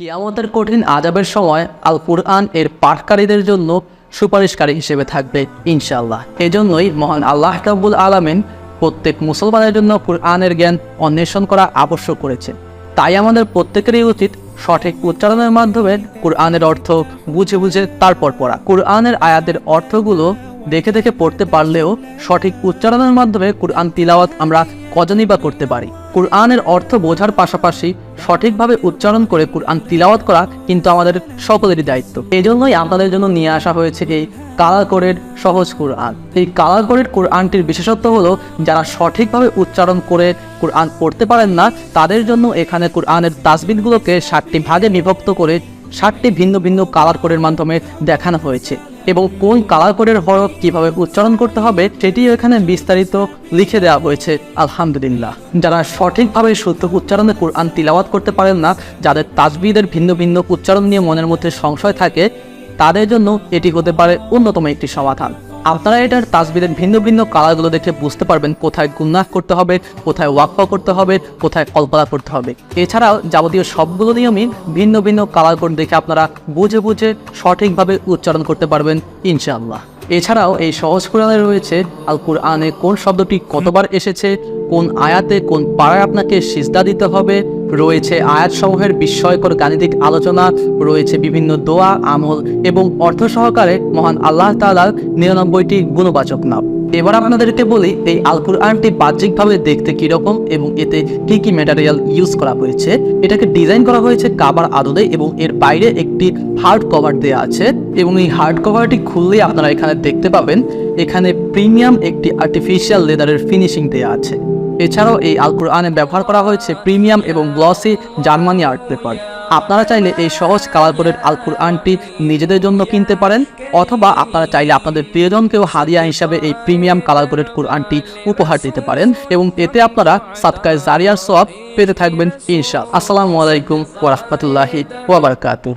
কিয়ামতের কঠিন আজাবের সময় আল কুরআন এর পাঠকারীদের জন্য সুপারিশকারী হিসেবে থাকবে, ইনশাআল্লাহ। এজন্যই মহান আল্লাহ রাব্বুল আলামিন প্রত্যেক মুসলমানের জন্য কুরআনের জ্ঞান অন্বেষণ করা আবশ্যক করেছে। তাই আমাদের প্রত্যেকেরই উচিত সঠিক উচ্চারণের মাধ্যমে কুরআনের অর্থ বুঝে বুঝে তারপর পড়া। কুরআনের আয়াতের অর্থগুলো দেখে দেখে পড়তে পারলেও সঠিক উচ্চারণের মাধ্যমে কুরআন তিলাওয়াত আমরা কজনই বা করতে পারি। কুরআনের অর্থ বোঝার পাশাপাশি সঠিকভাবে উচ্চারণ করে কুরআন তিলাওয়াত করা কিন্তু আমাদের সকলেরই দায়িত্ব। এই জন্যই আপনাদের জন্য নিয়ে আসা হয়েছে এই কালার কোডের সহজ কুরআন। এই কালার কোডের কুরআনটির বিশেষত্ব হলো, যারা সঠিকভাবে উচ্চারণ করে কুরআন পড়তে পারেন না, তাদের জন্য এখানে কুরআনের তাসবিদগুলোকে ষাটটি ভাগে বিভক্ত করে ষাটটি ভিন্ন ভিন্ন কালার কোডের মাধ্যমে দেখানো হয়েছে। এবং কোন কালার কোডের হরফ কীভাবে উচ্চারণ করতে হবে সেটিও এখানে বিস্তারিত লিখে দেওয়া হয়েছে। আলহামদুলিল্লাহ। যারা সঠিকভাবে শুদ্ধ উচ্চারণে কোরআন তিলাওয়াত করতে পারেন না, যাদের তাজবিদের ভিন্ন ভিন্ন উচ্চারণ নিয়ে মনের মধ্যে সংশয় থাকে, তাদের জন্য এটি হতে পারে অন্যতম একটি সমাধান। আপনারা এটার তাজবিদের ভিন্ন ভিন্ন কালারগুলো দেখে বুঝতে পারবেন কোথায় গুন্নাহ করতে হবে, কোথায় ওয়াকফা করতে হবে, কোথায় কল্পনা করতে হবে। এছাড়াও যাবতীয় সবগুলো নিয়মই ভিন্ন ভিন্ন কালার কোড দেখে আপনারা বুঝে বুঝে সঠিকভাবে উচ্চারণ করতে পারবেন, ইনশাআল্লাহ। এছাড়াও এই সহজ কোরআনে রয়েছে আল কোরআনে কোন শব্দটি কতবার এসেছে, কোন আয়াতে কোন পাড়ায় আপনাকে সিজদা দিতে হবে রয়েছে। আয়াতসমূহের বিস্ময়কর গাণিতিক আলোচনা, রয়েছে বিভিন্ন দোয়া, আমল এবং অর্থ সহকারে মহান আল্লাহ তাআলার নিরানব্বইটি গুণবাচক নাম। এবার আপনাদেরকে বলি, এই আল কুরআনটি বাহ্যিকভাবে দেখতে কীরকম এবং এতে কি কি ম্যাটেরিয়াল ইউজ করা হয়েছে? এটাকে ডিজাইন করা হয়েছে কাবার আদলে এবং এর বাইরে একটি হার্ড কভার দেওয়া আছে এবং এই হার্ড কভারটি খুললেই আপনারা এখানে দেখতে পাবেন, এখানে প্রিমিয়াম একটি আর্টিফিশিয়াল লেদারের ফিনিশিং দেওয়া আছে। এছাড়াও এই আল কোরআনে ব্যবহার করা হয়েছে প্রিমিয়াম এবং গ্লসি জার্মানি আর্ট পেপার। আপনারা চাইলে এই সহজ কালার কোডের আল কোরআনটি নিজেদের জন্য কিনতে পারেন, অথবা আপনারা চাইলে আপনাদের প্রিয়জনকেও হাদিয়া হিসাবে এই প্রিমিয়াম কালার কোডের কোরআনটি উপহার দিতে পারেন এবং এতে আপনারা সাতকায় জারিয়ার সব পেতে থাকবেন ইনশাল আসসালামু আলাইকুম ওরহমতুল্লাহি ওবরকাতু